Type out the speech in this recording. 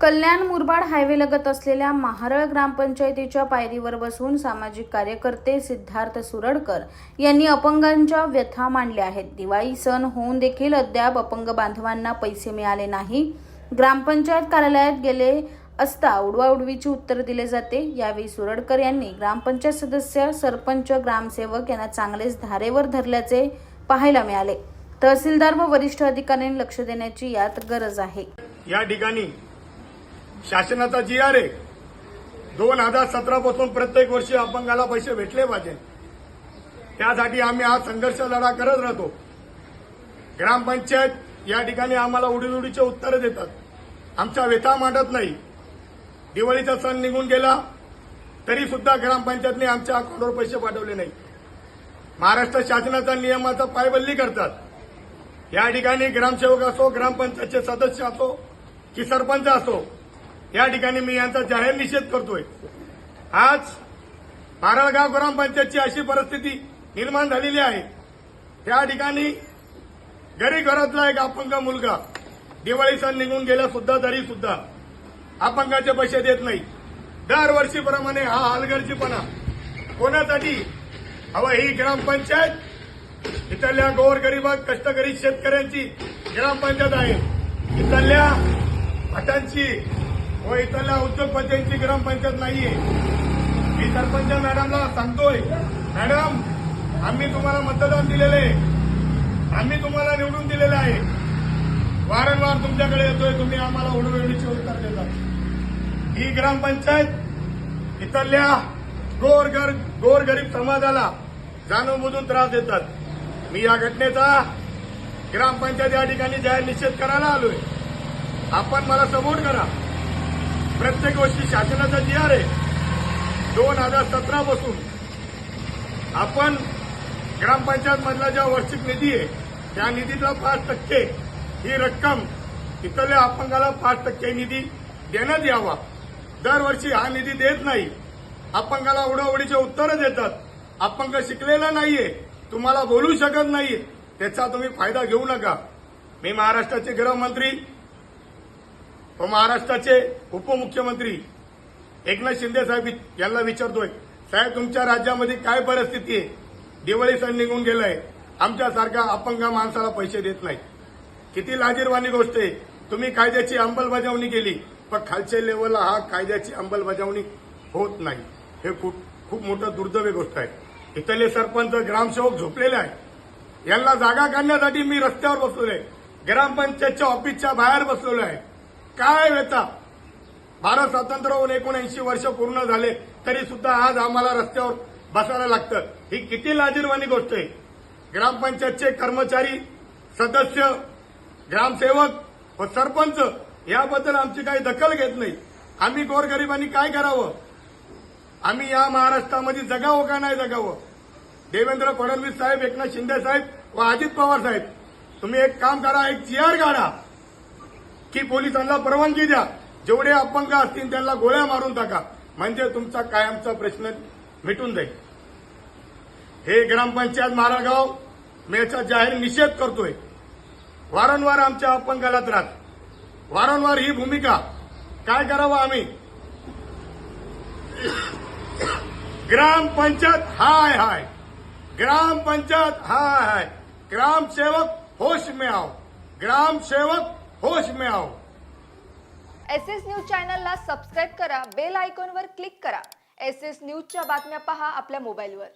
कल्याण Murbad highway लगत असलेल्या महारळ ग्रामपंचायतीच्या पायरीवर बसून सामाजिक कार्यकर्ते सिद्धार्थ सुरडकर यांनी अपंगांच्या व्यथा मांडल्या आहेत. दिवाळी सण होऊन देखील अद्याप अपंग बांधवांना पैसे मिळाले नाही. ग्रामपंचायत कार्यालयात गेले असता उडवाउडवीची उत्तर दिले जाते. यावेळी सुरडकर यांनी ग्रामपंचायत सदस्य सरपंच ग्रामसेवक यांना चांगलेच धारेवर धरल्याचे पाहायला मिळाले. तहसीलदार व वरिष्ठ अधिकाऱ्यांनी लक्ष देण्याची यात गरज आहे. या ठिकाणी शासनाचा जी आर ए दोन हजार सतरापासून प्रत्येक वर्षी अपंगाला पैसे भेटले पाहिजे. त्यासाठी आम्ही हा संघर्ष लढा करत राहतो. ग्रामपंचायत या ठिकाणी आम्हाला उडीदुडीचे उत्तर देतात. आमचा व्यथा मांडत नाही. दिवाळीचा सण निघून गेला तरी सुद्धा ग्रामपंचायतने आमच्या अकाउंटवर पैसे पाठवले नाही महाराष्ट्र शासनाचा नियमाचा पायबल्ली करतात. या ठिकाणी ग्रामसेवक असो ग्रामपंचायतचे सदस्य असो की सरपंच असो या ठिकाणी मी यांचा जाहीर निषेध करतोय. आज मारळगाव ग्रामपंचायतची अशी परिस्थिती निर्माण झालेली आहे. त्या ठिकाणी गरीब घरातला एक अपंग मुलगा दिवाळी सण निघून गेला सुद्धा तरी सुद्धा अपंगाचे पैसे देत नाही. दरवर्षीप्रमाणे हा हलगर्जीपणा कोणासाठी? हवं ही ग्रामपंचायत इथल्या गोरगरीब कष्टकरी शेतकऱ्यांची ग्रामपंचायत आहे. इथल्या भटांची व इथल्या उद्योगपतींची ग्रामपंचायत नाहीये. मी सरपंच मॅडमला सांगतोय मॅडम आम्ही तुम्हाला मतदान दिलेलं आहे आम्ही तुम्हाला निवडून दिलेलं आहे. वारंवार तुमच्याकडे येतोय तुम्ही आम्हाला उडवेळीचे उत्तर देतात ही ग्रामपंचायत इथल्या गोरगर गोरगरीब समाजाला जाणूनबुजून त्रास देतात. मी या घटनेचा ग्रामपंचायत या ठिकाणी जाहीर निषेध करायला आलोय. आपण मला सपोर्ट करा. प्रत्येक गोष्टी शासनाचा जी आर आहे दोन हजार सतरा पासून आपण ग्रामपंचायत मधला ज्या वार्षिक निधी आहे त्या निधीतला पाच टक्के ही रक्कम इथल्या अपंगाला पाच टक्के निधी देण्यात यावा. दरवर्षी हा निधी देत नाही. अपंगाला उडवडीचे उत्तरं देतात. अपंग शिकलेला नाहीये. तुम्हाला बोलू शकत नाही त्याचा तुम्ही फायदा घेऊ नका. मी महाराष्ट्राचे गृहमंत्री व महाराष्ट्राचे उपमुख्यमंत्री. एकनाथ शिंदे साहेब यांना विचारतोय साहेब तुमच्या राज्यामध्ये काय परिस्थिती आहे? दिवाळी सण निघून गेलाय. आमच्यासारख्या अपंग माणसाला पैसे देत नाही किती लाजीरवाणी गोष्ट आहे. तुम्ही कायद्याची अंमलबजावणी केली पण खालच्या लेवलला हा कायद्याची अंमलबजावणी होत नाही. हे खूप खूप मोठं दुर्दैवी गोष्ट आहे. इथले सरपंच ग्रामसेवक झोपलेले आहे यांना जागा काढण्यासाठी मी रस्त्यावर बसलोय ग्रामपंचायतच्या ऑफिसच्या बाहेर बसलेलो आहे. काय व्यथा भारत स्वातंत्र्य होऊन एकोणऐंशी वर्ष पूर्ण झाले तरी सुद्धा आज आम्हाला रस्त्यावर बसायला लागतं. ही किती लाजीरवाणी गोष्ट आहे. ग्रामपंचायतचे कर्मचारी सदस्य ग्रामसेवक व सरपंच याबद्दल आमची काही दखल घेत नाही. आम्ही गोरगरिबांनी काय करावं? आम्ही या महाराष्ट्रामध्ये जगावं का नाही जगावं? देवेंद्र फडणवीस साहेब एकनाथ शिंदे साहेब व अजित पवार साहेब तुम्ही एक काम करा एक जीआर काढा की पोलिसांना परवानगी द्या. जेवढे अपंग असतील त्यांना गोळ्या मारून टाका. म्हणजे तुमचा कायमचा प्रश्न मिटून जाईल. हे ग्रामपंचायत मारागाव मी याचा जाहीर निषेध करतोय. वारंवार आमच्या अपंगाला त्रास. वारंवार ही भूमिका काय करावं आम्ही? ग्रामपंचायत हाय हाय. ग्रामपंचायत हाय हाय. ग्रामसेवक होश में आओ ग्रामसेवक होश में आओ। एस एस न्यूज चॅनलला सबस्क्राईब करा बेल आयकॉनवर क्लिक करा. एस एस न्यूजच्या बातम्या पहा आपल्या मोबाईलवर.